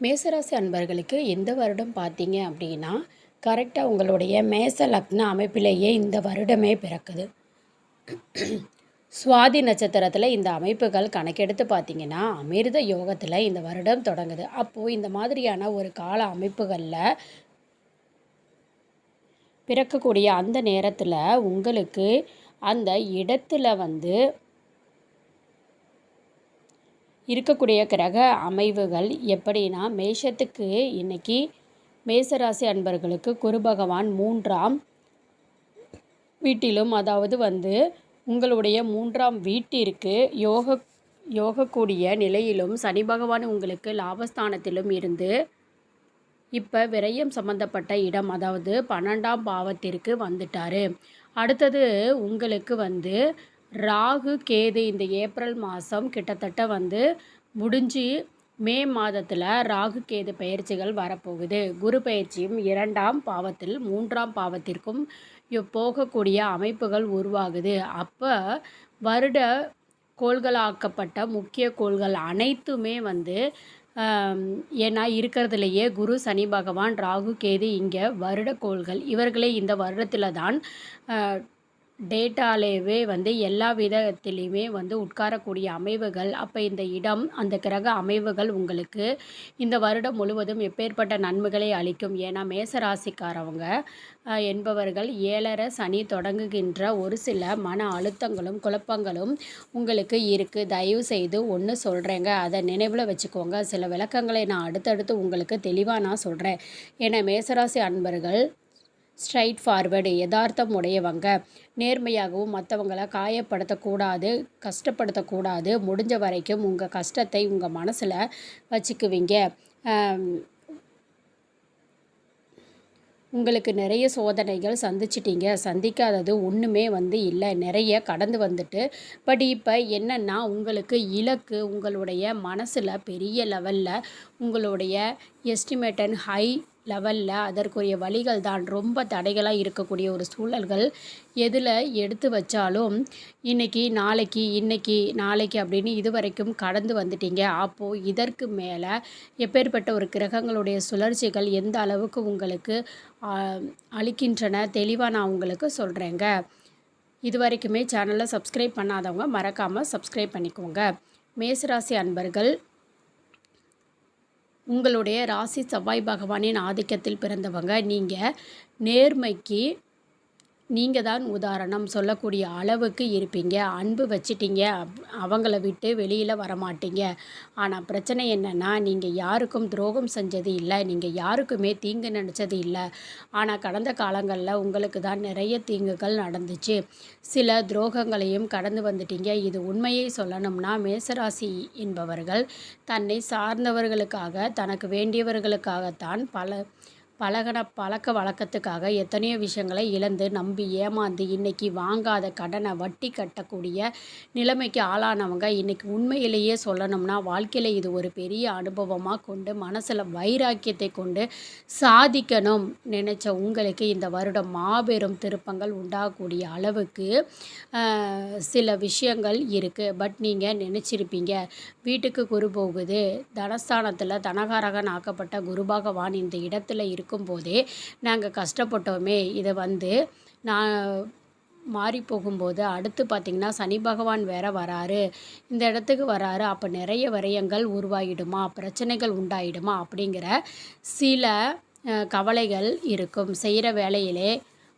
மேசராசி அன்பர்களுக்கு இந்த வருடம் பார்த்தீங்க அப்படின்னா கரெக்டாக உங்களுடைய மேச லக்ன அமைப்பிலேயே இந்த வருடமே பிறக்குது. சுவாதி நட்சத்திரத்தில் இந்த அமைப்புகள் கணக்கெடுத்து பார்த்தீங்கன்னா அமிர்த யோகத்தில் இந்த வருடம் தொடங்குது. அப்போது இந்த மாதிரியான ஒரு கால அமைப்புகளில் பிறக்கக்கூடிய அந்த நேரத்தில் உங்களுக்கு அந்த இடத்துல வந்து இருக்கக்கூடிய கிரக அமைவுகள் எப்படின்னா மேஷத்துக்கு இன்னைக்கு மேசராசி அன்பர்களுக்கு குரு பகவான் மூன்றாம் வீட்டிலும் அதாவது வந்து உங்களுடைய மூன்றாம் வீட்டிற்கு யோக யோகக்கூடிய நிலையிலும் சனி பகவான் உங்களுக்கு லாபஸ்தானத்திலும் இருந்து இப்போ விரயம் சம்மந்தப்பட்ட இடம் அதாவது பன்னெண்டாம் பாவத்திற்கு வந்துட்டார். அடுத்தது உங்களுக்கு வந்து ராகு கேது இந்த ஏப்ரல் மாதம் கிட்டத்தட்ட வந்து முடிஞ்சு மே மாதத்தில் ராகு கேது பயிற்சிகள் வரப்போகுது. குரு பயிற்சியும் இரண்டாம் பாவத்தில் மூன்றாம் பாவத்திற்கும் போகக்கூடிய அமைப்புகள் உருவாகுது. அப்போ வருட கோள்களாக்கப்பட்ட முக்கிய கோள்கள் அனைத்துமே வந்து ஏன்னா இருக்கிறதுலையே குரு சனி பகவான் ராகு கேது இங்கே வருட கோள்கள். இவர்களே இந்த வருடத்தில் தான் டேட்டாலேவே வந்து எல்லா விதத்திலையுமே வந்து உட்காரக்கூடிய அமைவுகள் அப்போ இந்த இடம் அந்த கிரக அமைவுகள் உங்களுக்கு இந்த வருடம் முழுவதும் எப்பேற்பட்ட நன்மைகளை அளிக்கும். ஏன்னா மேசராசிக்காரவங்க என்பவர்கள் ஏழரை சனி தொடங்குகின்ற ஒரு சில மன அழுத்தங்களும் குழப்பங்களும் உங்களுக்கு இருக்குது தயவு செய்து ஒன்று சொல்கிறேங்க அதை நினைவில் வச்சுக்கோங்க. சில விளக்கங்களை நான் அடுத்தடுத்து உங்களுக்கு தெளிவாக நான் சொல்கிறேன் ஏன்னா மேசராசி அன்பர்கள் ஸ்ட்ரைட் ஃபார்வேர்டு யதார்த்தம் உடையவங்க நேர்மையாகவும் மற்றவங்களை காயப்படுத்தக்கூடாது கஷ்டப்படுத்தக்கூடாது. முடிஞ்ச வரைக்கும் உங்கள் கஷ்டத்தை உங்கள் மனசில் வச்சுக்குவீங்க. உங்களுக்கு நிறைய சோதனைகள் சந்திச்சிட்டிங்க. சந்திக்காதது ஒன்றுமே வந்து இல்லை. நிறைய கடந்து வந்துட்டு. பட் இப்போ என்னென்னா உங்களுக்கு இலக்கு உங்களுடைய மனசில் பெரிய லெவலில் உங்களுடைய எஸ்டிமேட்டன் ஹை லெவலில் அதற்குரிய வழிகள் தான். ரொம்ப தடைகளாக இருக்கக்கூடிய ஒரு சூழல்கள் எதில் எடுத்து வச்சாலும் இன்றைக்கி நாளைக்கு இன்றைக்கி நாளைக்கு அப்படின்னு இது வரைக்கும் கடந்து வந்துட்டீங்க. அப்போது இதற்கு மேலே எப்பேற்பட்ட ஒரு கிரகங்களுடைய சுழற்சிகள் எந்த அளவுக்கு உங்களுக்கு அளிக்கின்றன? தெளிவாக நான் உங்களுக்கு சொல்கிறேங்க இது வரைக்குமே சேனலை சப்ஸ்கிரைப் பண்ணாதவங்க மறக்காமல் சப்ஸ்கிரைப் பண்ணிக்கோங்க. மேசராசி அன்பர்கள் உங்களுடைய ராசி செவ்வாய் பகவானின் ஆதிக்கத்தில் பிறந்தவங்க. நீங்கள் நேர்மைக்கு நீங்கள் தான் உதாரணம். சொல்லக்கூடிய அளவுக்கு இருப்பீங்க. அன்பு வச்சிட்டீங்க. அவங்கள விட்டு வெளியில் வரமாட்டீங்க. ஆனால் பிரச்சனை என்னென்னா நீங்கள் யாருக்கும் துரோகம் செஞ்சது இல்லை. நீங்கள் யாருக்குமே தீங்கு நினச்சது இல்லை. ஆனால் கடந்த காலங்களில் உங்களுக்கு தான் நிறைய தீங்குகள் நடந்துச்சு. சில துரோகங்களையும் கடந்து வந்துட்டீங்க. இது உண்மையை சொல்லணும்னா மேசராசி என்பவர்கள் தன்னை சார்ந்தவர்களுக்காக தனக்கு வேண்டியவர்களுக்காகத்தான் பல பழகின பழக்க வழக்கத்துக்காக எத்தனையோ விஷயங்களை இழந்து நம்பி ஏமாந்து இன்றைக்கி வாங்காத கடனை வட்டி கட்டக்கூடிய நிலைமைக்கு ஆளானவங்க இன்றைக்கி உண்மையிலேயே சொல்லணும்னா வாழ்க்கையில் இது ஒரு பெரிய அனுபவமாக கொண்டு மனசில் வைராக்கியத்தை கொண்டு சாதிக்கணும் நினச்ச உங்களுக்கு இந்த வருடம் மாபெரும் திருப்பங்கள் உண்டாகக்கூடிய அளவுக்கு சில விஷயங்கள் இருக்குது பட் நீங்கள் நினச்சிருப்பீங்க வீட்டுக்கு குரு போகுது தனஸ்தானத்தில் தனகாரகன் ஆக்கப்பட்ட குரு பகவான் இந்த இடத்துல இருக்கும் இருக்கும்போதே நாங்கள் கஷ்டப்பட்டோமே. இதை வந்து நான் மாறி போகும்போது அடுத்து பார்த்திங்கன்னா சனி பகவான் வேற வராரு. இந்த இடத்துக்கு வராரு. அப்போ நிறைய விரயங்கள் உருவாகிடுமா? பிரச்சனைகள் உண்டாயிடுமா? அப்படிங்கிற சில கவலைகள் இருக்கும். செய்கிற வேலையிலே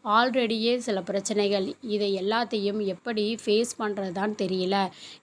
ஆல்ரெடியே சில பிரச்சனைகள். இதை எல்லாத்தையும் எப்படி ஃபேஸ் பண்ணுறதுதான் தெரியல.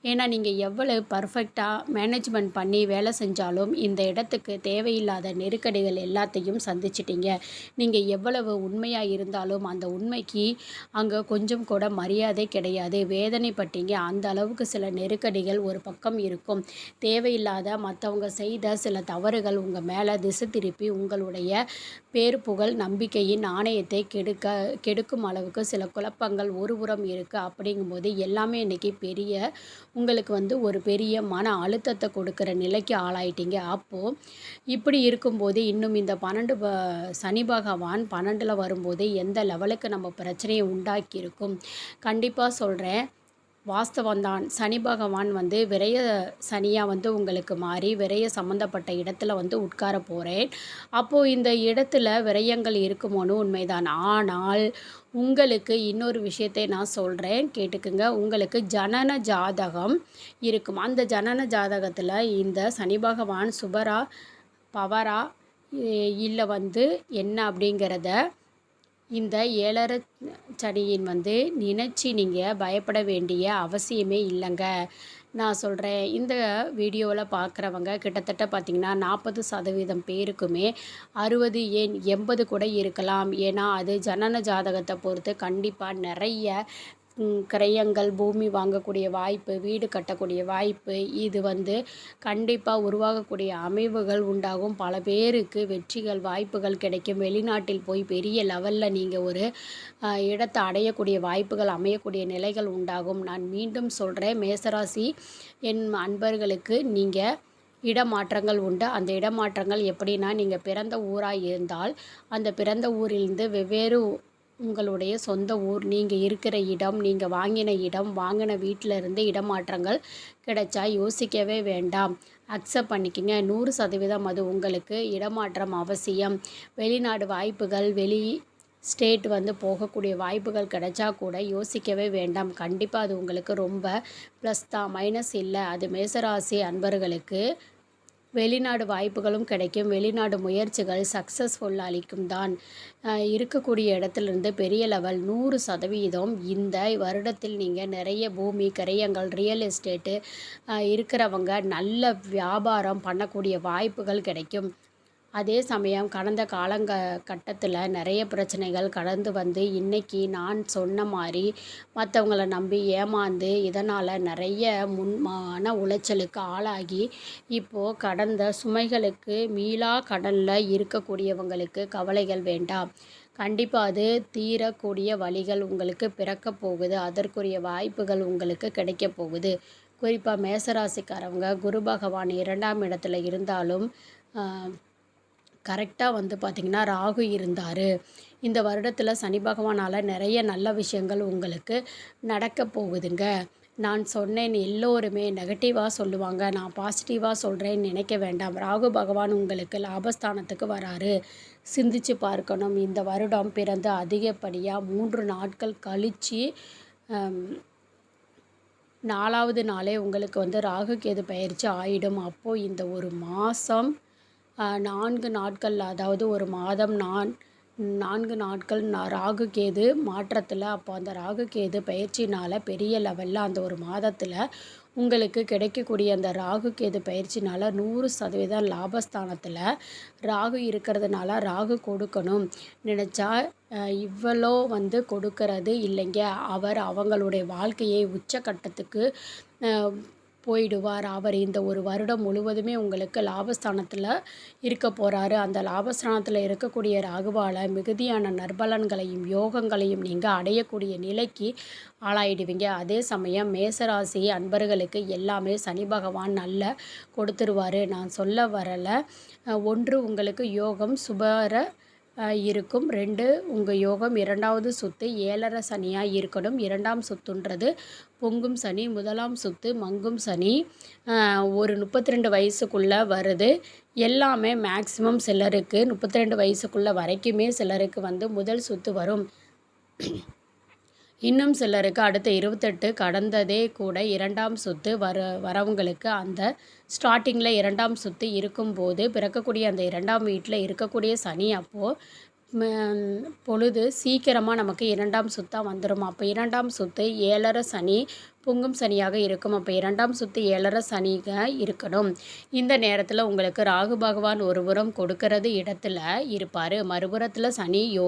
ஏன்னா நீங்கள் எவ்வளவு பர்ஃபெக்டாக மேனேஜ்மெண்ட் பண்ணி வேலை செஞ்சாலும் இந்த இடத்துக்கு தேவையில்லாத நெருக்கடிகள் எல்லாத்தையும் சந்திச்சிட்டிங்க. நீங்கள் எவ்வளவு உண்மையாக இருந்தாலும் அந்த உண்மைக்கு அங்கே கொஞ்சம் கூட மரியாதை கிடையாது. வேதனைப்பட்டீங்க. அந்த அளவுக்கு சில நெருக்கடிகள் ஒரு பக்கம் இருக்கும். தேவையில்லாத மற்றவங்க செய்த சில தவறுகள் உங்கள் மேலே திசை திருப்பி உங்களுடைய பேர் புகழ் நம்பிக்கையின் நாணயத்தை கெடுக்க கெடுக்கும் அளவுக்கு சில குழப்பங்கள் ஒரு புறம் இருக்குது அப்படிங்கும்போது எல்லாமே இன்றைக்கி பெரிய உங்களுக்கு வந்து ஒரு பெரிய மன அழுத்தத்தை கொடுக்குற நிலைக்கு ஆளாயிட்டீங்க. அப்போது இப்படி இருக்கும்போது இன்னும் இந்த பன்னெண்டு சனி பகவான் பன்னெண்டில் வரும்போது எந்த லெவலுக்கு நம்ம பிரச்சனையை உண்டாக்கியிருக்கும்? கண்டிப்பாக சொல்கிறேன் வாஸ்தவந்தான் சனி பகவான் வந்து விரைய சனியாக வந்து உங்களுக்கு மாறி விரைய சம்மந்தப்பட்ட இடத்துல வந்து உட்கார போகிறேன் அப்போது இந்த இடத்துல விரயங்கள் இருக்குமோன்னு உண்மைதான். ஆனால் உங்களுக்கு இன்னொரு விஷயத்தை நான் சொல்கிறேன் கேட்டுக்குங்க. உங்களுக்கு ஜனன ஜாதகம் இருக்கும். அந்த ஜனன ஜாதகத்தில் இந்த சனி பகவான் சுபரா பவரா இல்லை வந்து என்ன அப்படிங்கிறத இந்த ஏழரை சனியின் வந்து நினச்சி நீங்கள் பயப்பட வேண்டிய அவசியமே இல்லைங்க. நான் சொல்கிறேன் இந்த வீடியோவில் பார்க்குறவங்க கிட்டத்தட்ட பார்த்திங்கன்னா நாற்பது சதவீதம் பேருக்குமே அறுபது ஏன் எண்பது கூட இருக்கலாம். ஏன்னா அது ஜனன ஜாதகத்தை பொறுத்து கண்டிப்பாக நிறைய கிரயங்கள் பூமி வாங்கக்கூடிய வாய்ப்பு வீடு கட்டக்கூடிய வாய்ப்பு இது வந்து கண்டிப்பாக உருவாகக்கூடிய அமைவுகள் உண்டாகும். பல பேருக்கு வெற்றிகள் வாய்ப்புகள் கிடைக்கும். வெளிநாட்டில் போய் பெரிய லெவலில் நீங்கள் ஒரு இடத்தை அடையக்கூடிய வாய்ப்புகள் அமையக்கூடிய நிலைகள் உண்டாகும். நான் மீண்டும் சொல்கிறேன் மேசராசி என் அன்பர்களுக்கு நீங்கள் இடமாற்றங்கள் உண்டு. அந்த இடமாற்றங்கள் எப்படின்னா நீங்கள் பிறந்த ஊராக இருந்தால் அந்த பிறந்த ஊரிலிருந்து வெவ்வேறு உங்களுடைய சொந்த ஊர் நீங்கள் இருக்கிற இடம் நீங்கள் வாங்கின இடம் வாங்கின வீட்டில் இருந்து இடமாற்றங்கள் கிடைச்சா யோசிக்கவே வேண்டாம். அக்செப்ட் பண்ணிக்கங்க. நூறு சதவீதம் அது உங்களுக்கு இடமாற்றம் அவசியம். வெளிநாடு வாய்ப்புகள் வெளி ஸ்டேட் வந்து போகக்கூடிய வாய்ப்புகள் கிடைச்சா கூட யோசிக்கவே வேண்டாம். கண்டிப்பாக அது உங்களுக்கு ரொம்ப ப்ளஸ் தான் மைனஸ் இல்லை. அது மேசராசி அன்பர்களுக்கு வெளிநாடு வாய்ப்புகளும் கிடைக்கும். வெளிநாடு முயற்சிகள் சக்ஸஸ்ஃபுல் அளிக்கும் தான். இருக்கக்கூடிய இடத்துலேருந்து பெரிய லெவல் நூறு சதவீதம் இந்த வருடத்தில் நீங்கள் நிறைய பூமி கரையங்கள் ரியல் எஸ்டேட்டு இருக்கிறவங்க நல்ல வியாபாரம் பண்ணக்கூடிய வாய்ப்புகள் கிடைக்கும். அதே சமயம் கடந்த காலங்க கட்டத்தில் நிறைய பிரச்சனைகள் கடந்து வந்து இன்றைக்கி நான் சொன்ன மாதிரி மற்றவங்கள நம்பி ஏமாந்து இதனால் நிறைய முன் மன உளைச்சலுக்கு ஆளாகி இப்போது கடந்த சுமைகளுக்கு மீளா கடலில் இருக்கக்கூடியவங்களுக்கு கவலைகள் வேண்டாம். கண்டிப்பாக அது தீரக்கூடிய வழிகள் உங்களுக்கு பிறக்க போகுது. அதற்குரிய வாய்ப்புகள் உங்களுக்கு கிடைக்க போகுது. குறிப்பாக மேசராசிக்காரவங்க குரு பகவான் இரண்டாம் இடத்துல இருந்தாலும் கரெக்டாக வந்து பார்த்திங்கன்னா ராகு இருந்தார். இந்த வருடத்தில் சனி பகவானால் நிறைய நல்ல விஷயங்கள் உங்களுக்கு நடக்க போகுதுங்க. நான் சொன்னேன் எல்லோருமே நெகட்டிவாக சொல்லுவாங்க. நான் பாசிட்டிவாக சொல்கிறேன்னு நினைக்க வேண்டாம். ராகு பகவான் உங்களுக்கு லாபஸ்தானத்துக்கு வராரு. சிந்திச்சு பார்க்கணும். இந்த வருடம் பிறந்து அதிகப்படியாக மூன்று நாட்கள் கழித்து நாலாவது நாளே உங்களுக்கு வந்து ராகு கேது பயிற்சி ஆயிடும். அப்போது இந்த ஒரு மாதம் நான்கு நாட்கள் அதாவது ஒரு மாதம் நான் நான்கு நாட்கள் நான் ராகு கேது மாற்றத்தில் அப்போ அந்த ராகு கேது பயிற்சினால் பெரிய லெவலில் அந்த ஒரு மாதத்தில் உங்களுக்கு கிடைக்கக்கூடிய அந்த ராகு கேது பயிற்சினால் நூறு சதவீதம் லாபஸ்தானத்தில் ராகு இருக்கிறதுனால ராகு கொடுக்கணும். நினச்சா இவ்வளோ வந்து கொடுக்கறது இல்லைங்க. அவர் அவங்களுடைய வாழ்க்கையை உச்சக்கட்டத்துக்கு போயிடுவார். அவர் இந்த ஒரு வருடம் முழுவதுமே உங்களுக்கு லாபஸ்தானத்தில் இருக்க போகிறாரு அந்த லாபஸ்தானத்தில் இருக்கக்கூடிய ராகுவால் மிகுதியான நற்பலன்களையும் யோகங்களையும் நீங்கள் அடையக்கூடிய நிலைக்கு ஆளாயிடுவீங்க. அதே சமயம் மேசராசி அன்பர்களுக்கு எல்லாமே சனி பகவான் நல்ல கொடுத்துருவார். நான் சொல்ல வரலை ஒன்று உங்களுக்கு யோகம் சுபர இருக்கும். ரெண்டு உங்கள் யோகம் இரண்டாவது சொத்து ஏழரை சனியாக இருக்கணும். இரண்டாம் சொத்துன்றது பொங்கும் சனி முதலாம் சொத்து மங்கும் சனி. ஒரு முப்பத்தி ரெண்டு வயசுக்குள்ளே வருது. எல்லாமே மேக்ஸிமம் சிலருக்கு முப்பத்தி ரெண்டு வயசுக்குள்ளே வரைக்குமே சிலருக்கு வந்து முதல் சொத்து வரும். இன்னும் சிலருக்கு அடுத்த இருபத்தெட்டு கடந்ததே கூட இரண்டாம் சொத்து வர வரவங்களுக்கு அந்த ஸ்டார்டிங்கில் இரண்டாம் சொத்து இருக்கும்போது பிறக்கக்கூடிய அந்த இரண்டாம் வீட்டில் இருக்கக்கூடிய சனி அப்போது பொழுது சீக்கிரமாக நமக்கு இரண்டாம் சொத்தாக வந்துடும் அப்போ இரண்டாம் சொத்து ஏழரை சனி பொங்கும் சனியாக இருக்கும். அப்போ இரண்டாம் சுத்து ஏழரை சனிக இருக்கணும். இந்த நேரத்தில் உங்களுக்கு ராகு பகவான் ஒருபுறம் கொடுக்கறது இடத்துல இருப்பார். மறுபுறத்தில் சனி யோ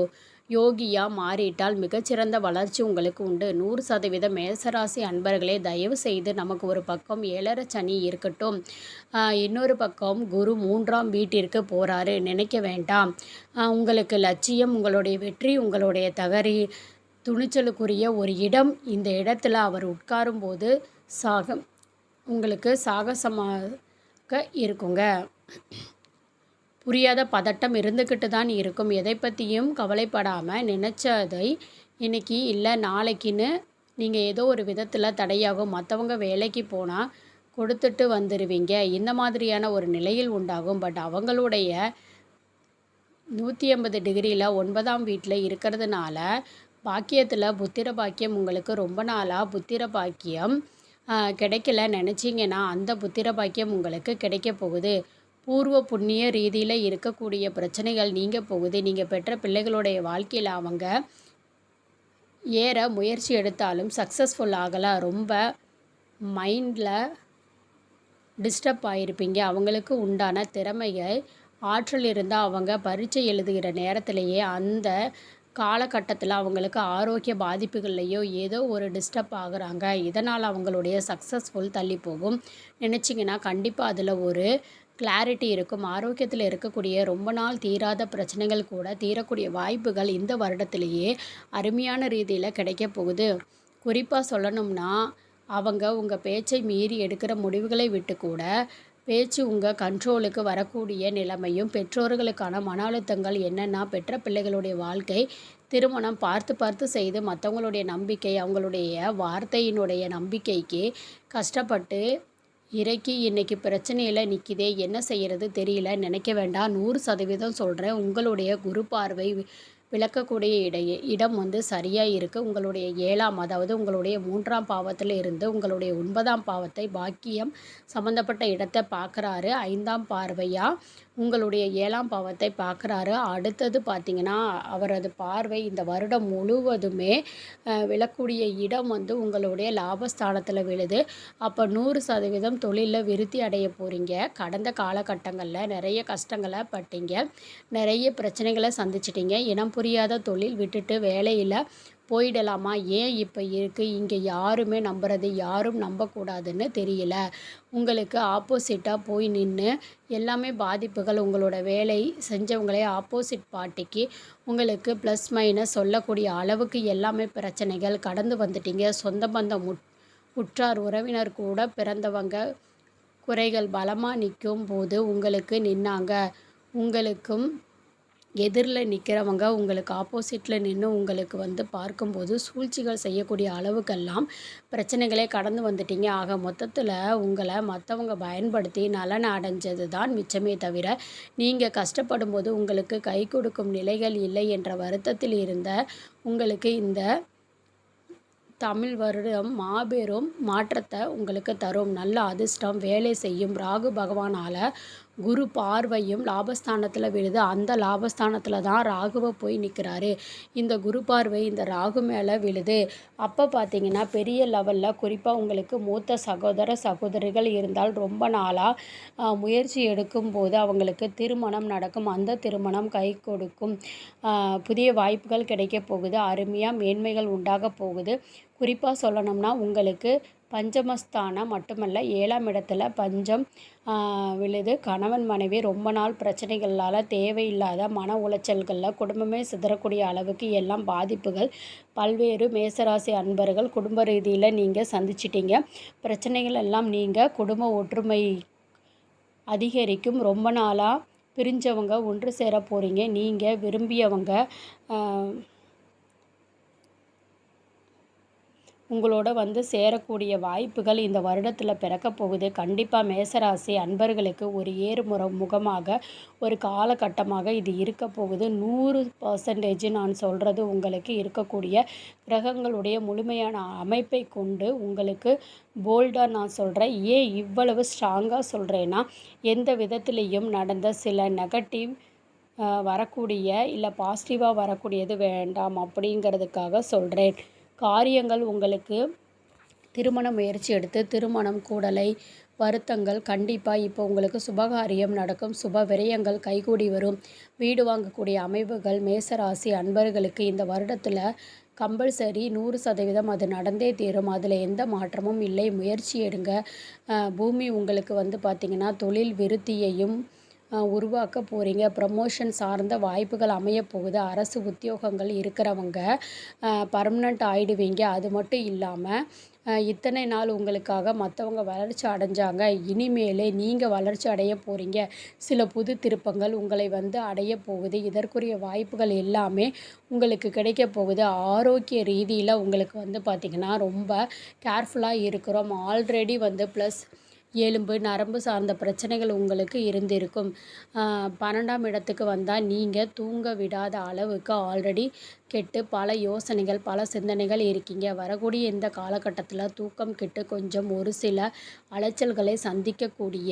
யோகியாக மாறிட்டால் மிகச்சிறந்த வளர்ச்சி உங்களுக்கு உண்டு. நூறு சதவீத மேசராசி அன்பர்களே தயவு செய்து நமக்கு ஒரு பக்கம் ஏழரை சனி இருக்கட்டும். இன்னொரு பக்கம் குரு மூன்றாம் வீட்டிற்கு போகிறாரு நினைக்க வேண்டாம். உங்களுக்கு லட்சியம் உங்களுடைய வெற்றி உங்களுடைய தகரி துணிச்சலுக்குரிய ஒரு இடம் இந்த இடத்துல அவர் உட்காரும்போது சாகம் உங்களுக்கு சாகசமாக இருக்குங்க. புரியாத பதட்டம் இருந்துக்கிட்டு தான் இருக்கும். எதை பற்றியும் கவலைப்படாமல் நினச்சதை இன்றைக்கி இல்லை நாளைக்குன்னு நீங்கள் ஏதோ ஒரு விதத்தில் தடையாகும். மற்றவங்க வேலைக்கு போனால் கொடுத்துட்டு வந்துடுவீங்க இந்த மாதிரியான ஒரு நிலையில் உண்டாகும். பட் அவங்களுடைய நூற்றி ஐம்பது டிகிரியில் ஒன்பதாம் வீட்டில் இருக்கிறதுனால பாக்கியத்தில் புத்திர பாக்கியம் உங்களுக்கு ரொம்ப நாளாக புத்திர பாக்கியம் கிடைக்கல. நினச்சிங்கன்னா அந்த புத்திர பாக்கியம் உங்களுக்கு கிடைக்க போகுது. பூர்வ புண்ணிய ரீதியில் இருக்கக்கூடிய பிரச்சனைகள் நீங்கள் போகுது. நீங்கள் பெற்ற பிள்ளைகளுடைய வாழ்க்கையில் அவங்க ஏற முயற்சி எடுத்தாலும் சக்ஸஸ்ஃபுல் ஆகலை. ரொம்ப மைண்டில் டிஸ்டர்ப் ஆகிருப்பீங்க அவங்களுக்கு உண்டான திறமையை ஆற்றல் இருந்தால் அவங்க பரீட்சை எழுதுகிற நேரத்திலேயே அந்த காலகட்டத்தில் அவங்களுக்கு ஆரோக்கிய பாதிப்புகள்லையோ ஏதோ ஒரு டிஸ்டர்ப் ஆகுறாங்க. இதனால் அவங்களுடைய சக்ஸஸ்ஃபுல் தள்ளி போகும். நினச்சிங்கன்னா கண்டிப்பாக அதில் ஒரு கிளாரிட்டி இருக்கும் ஆரோக்கியத்தில் இருக்கக்கூடிய ரொம்ப நாள் தீராத பிரச்சனைகள் கூட தீரக்கூடிய வாய்ப்புகள் இந்த வருடத்திலேயே அருமையான ரீதியில் கிடைக்க போகுது. குறிப்பாக சொல்லணும்னா அவங்க உங்கள் பேச்சை மீறி எடுக்கிற முடிவுகளை விட்டு கூட பேச்சு உங்கள் கண்ட்ரோலுக்கு வரக்கூடிய நிலைமையும் பெற்றோர்களுக்கான மன அழுத்தங்கள் என்னென்னா பெற்ற பிள்ளைகளுடைய வாழ்க்கை திருமணம் பார்த்து பார்த்து செய்து மற்றவங்களுடைய நம்பிக்கை அவங்களுடைய வார்த்தையினுடைய நம்பிக்கைக்கு கஷ்டப்பட்டு இறக்கி இன்றைக்கி பிரச்சனையில் நிற்கிதே என்ன செய்கிறது தெரியல நினைக்க வேண்டாம் நூறு சதவீதம் சொல்கிறேன் உங்களுடைய குரு பார்வை விளக்கக்கூடிய இடையே இடம் வந்து சரியாக இருக்குது உங்களுடைய ஏழாம் அதாவது உங்களுடைய மூன்றாம் பாவத்தில் இருந்து உங்களுடைய ஒன்பதாம் பாவத்தை பாக்கியம் சம்மந்தப்பட்ட இடத்தை பார்க்குறாரு ஐந்தாம் பார்வையாக உங்களுடைய ஏழாம் பாவத்தை பார்க்குறாரு. அடுத்தது பார்த்திங்கன்னா அவரது பார்வை இந்த வருடம் முழுவதுமே விழக்கூடிய இடம் வந்து உங்களுடைய லாபஸ்தானத்தில் விழுது. அப்போ நூறு சதவீதம் தொழிலில் விருத்தி அடைய போகிறீங்க கடந்த காலகட்டங்களில் நிறைய கஷ்டங்களை பட்டீங்க. நிறைய பிரச்சனைகளை சந்திச்சிட்டிங்க. இனம் புரியாத தொழில் விட்டுட்டு வேலையில் போயிடலாமா? ஏன் இப்போ இருக்குது இங்கே யாருமே நம்புறது யாரும் நம்பக்கூடாதுன்னு தெரியல. உங்களுக்கு ஆப்போசிட்டாக போய் நின்று எல்லாமே பாதிப்புகள் உங்களோட வேலை செஞ்சவங்களே ஆப்போசிட் பார்ட்டிக்கு உங்களுக்கு ப்ளஸ் மைனஸ் சொல்லக்கூடிய அளவுக்கு எல்லாமே பிரச்சனைகள் கடந்து வந்துட்டீங்க. சொந்த பந்தம் உற்றார் உறவினர் கூட பிறந்தவங்க குறைகள் பலமாக நிற்கும் போது உங்களுக்கு நின்னாங்க. உங்களுக்கும் எதிரில் நிற்கிறவங்க உங்களுக்கு ஆப்போசிட்டில் நின்று உங்களுக்கு வந்து பார்க்கும்போது சூழ்ச்சிகள் செய்யக்கூடிய அளவுக்கெல்லாம் பிரச்சனைகளே கடந்து வந்துட்டீங்க. ஆக மொத்தத்தில் உங்களை மற்றவங்க பயன்படுத்தி நலன் அடைஞ்சது தான் மிச்சமே தவிர நீங்கள் கஷ்டப்படும் போது உங்களுக்கு கை கொடுக்கும் நிலைகள் இல்லை என்ற வருத்தத்தில் இருந்த உங்களுக்கு இந்த தமிழ் வருடம் மாபெரும் மாற்றத்தை உங்களுக்கு தரும். நல்ல அதிர்ஷ்டம் வேலை செய்யும் ராகு பகவானால் குரு பார்வையும் லாபஸ்தானத்தில் விழுது. அந்த லாபஸ்தானத்தில் தான் ராகுவை போய் நிற்கிறாரு இந்த குரு பார்வை இந்த ராகு மேலே விழுது. அப்போ பார்த்தீங்கன்னா பெரிய லெவலில் குறிப்பாக உங்களுக்கு மூத்த சகோதர சகோதரிகள் இருந்தால் ரொம்ப நாளாக முயற்சி எடுக்கும் போது அவங்களுக்கு திருமணம் நடக்கும். அந்த திருமணம் கை கொடுக்கும். புதிய வாய்ப்புகள் கிடைக்க போகுது. அருமையாக மேன்மைகள் உண்டாக போகுது. குறிப்பாக சொல்லணும்னா உங்களுக்கு பஞ்சமஸ்தானம் மட்டுமல்ல ஏழாம் இடத்துல பஞ்சம் விழுது. கணவன் மனைவி ரொம்ப நாள் பிரச்சனைகளால் தேவையில்லாத மன உளைச்சல்களில் குடும்பமே சிதறக்கூடிய அளவுக்கு எல்லாம் பாதிப்புகள். பல்வேறு மேசராசி அன்பர்கள் குடும்ப ரீதியில் நீங்கள் சந்திச்சிட்டீங்க. பிரச்சனைகள் எல்லாம் நீங்கள் குடும்ப ஒற்றுமை அதிகரிக்கும். ரொம்ப நாளாக பிரிஞ்சவங்க ஒன்று சேர போகிறீங்க நீங்கள் விரும்பியவங்க உங்களோட வந்து சேரக்கூடிய வாய்ப்புகள் இந்த வருடத்தில் பிறக்க போகுது. கண்டிப்பாக மேசராசி அன்பர்களுக்கு ஒரு ஏறுமுறை முகமாக ஒரு காலகட்டமாக இது இருக்க போகுது. நூறு பர்சன்டேஜ் நான் சொல்கிறது உங்களுக்கு இருக்கக்கூடிய கிரகங்களுடைய முழுமையான அமைப்பை கொண்டு உங்களுக்கு போல்டாக நான் சொல்கிறேன் ஏன் இவ்வளவு ஸ்ட்ராங்காக சொல்கிறேன்னா எந்த விதத்துலேயும் நடந்த சில நெகட்டிவ் வரக்கூடிய இல்லை பாசிட்டிவாக வரக்கூடியது வேண்டாம் அப்படிங்கிறதுக்காக சொல்கிறேன் காரியங்கள் உங்களுக்கு திருமண முயற்சி எடுத்து திருமணம் கூடலை வருத்தங்கள் கண்டிப்பாக இப்போ உங்களுக்கு சுபகாரியம் நடக்கும். சுப விரயங்கள் கைகூடி வரும். வீடு வாங்கக்கூடிய அமைப்புகள் மேசராசி அன்பர்களுக்கு இந்த வருடத்தில் கம்பல்சரி நூறு சதவீதம் அது நடந்தே தீரும். அதில் எந்த மாற்றமும் இல்லை. முயற்சி எடுங்க. பூமி உங்களுக்கு வந்து பார்த்திங்கன்னா தொழில் விருத்தியையும் உருவாக்க போகிறீங்க ப்ரமோஷன் சார்ந்த வாய்ப்புகள் அமைய போகுது. அரசு உத்தியோகங்கள் இருக்கிறவங்க பர்மனண்ட் ஆகிடுவீங்க அது மட்டும் இல்லாமல் இத்தனை நாள் உங்களுக்காக மற்றவங்க வளர்ச்சி அடைஞ்சாங்க. இனிமேலே நீங்கள் வளர்ச்சி அடைய போகிறீங்க சில புது திருப்பங்கள் உங்களை வந்து அடைய போகுது. இதற்குரிய வாய்ப்புகள் எல்லாமே உங்களுக்கு கிடைக்க போகுது. ஆரோக்கிய ரீதியில் உங்களுக்கு வந்து பார்த்திங்கன்னா ரொம்ப கேர்ஃபுல்லாக இருக்கிறோம். ஆல்ரெடி வந்து ப்ளஸ் எலும்பு நரம்பு சார்ந்த பிரச்சனைகள் உங்களுக்கு இருந்திருக்கும். பன்னெண்டாம் இடத்துக்கு வந்தால் நீங்கள் தூங்க விடாத அளவுக்கு ஆல்ரெடி கெட்டு பல யோசனைகள் பல சிந்தனைகள் இருக்கீங்க. வரக்கூடிய இந்த காலகட்டத்தில் தூக்கம் கெட்டு கொஞ்சம் ஒரு சில அலைச்சல்களை சந்திக்கக்கூடிய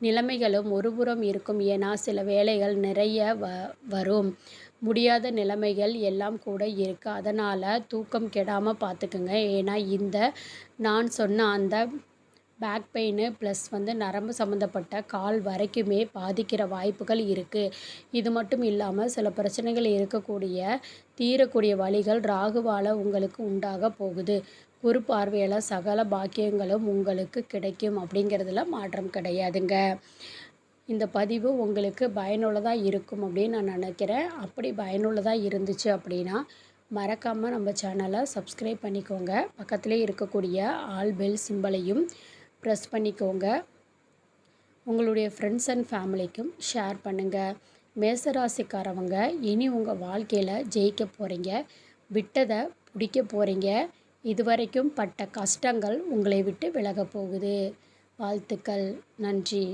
நிலைமைகளும் ஒருபுறம் இருக்கும். ஏன்னா சில வேலைகள் நிறைய வ வரும். முடியாத நிலைமைகள் எல்லாம் கூட இருக்குது அதனால் தூக்கம் கெடாமல் பார்த்துக்குங்க ஏன்னா இந்த நான் சொன்ன அந்த பேக் பெயின் ப்ளஸ் வந்து நரம்பு சம்மந்தப்பட்ட கால் வரைக்குமே பாதிக்கிற வாய்ப்புகள் இருக்குது இது மட்டும் இல்லாமல் சில பிரச்சனைகள் இருக்கக்கூடிய தீரக்கூடிய வழிகள் ராகுவால் உங்களுக்கு உண்டாக போகுது. குரு பார்வையில் சகல பாக்கியங்களும் உங்களுக்கு கிடைக்கும் அப்படிங்கிறதுல மாற்றம் கிடையாதுங்க. இந்த பதிவு உங்களுக்கு பயனுள்ளதாக இருக்கும் அப்படின்னு நான் நினைக்கிறேன். அப்படி பயனுள்ளதாக இருந்துச்சு அப்படின்னா மறக்காமல் நம்ம சேனலை சப்ஸ்கிரைப் பண்ணிக்கோங்க. பக்கத்திலே இருக்கக்கூடிய ஆல் பெல் சிம்பலையும் ப்ரெஸ் பண்ணிக்கோங்க. உங்களுடைய ஃப்ரெண்ட்ஸ் அண்ட் ஃபேமிலிக்கும் ஷேர் பண்ணுங்கள் மேசராசிக்காரவங்க இனி உங்கள் வாழ்க்கையில் ஜெயிக்க போகிறீங்க விட்டதை பிடிக்க போகிறீங்க இதுவரைக்கும் பட்ட கஷ்டங்கள் உங்களை விட்டு விலக போகுது. வாழ்த்துக்கள். நன்றி.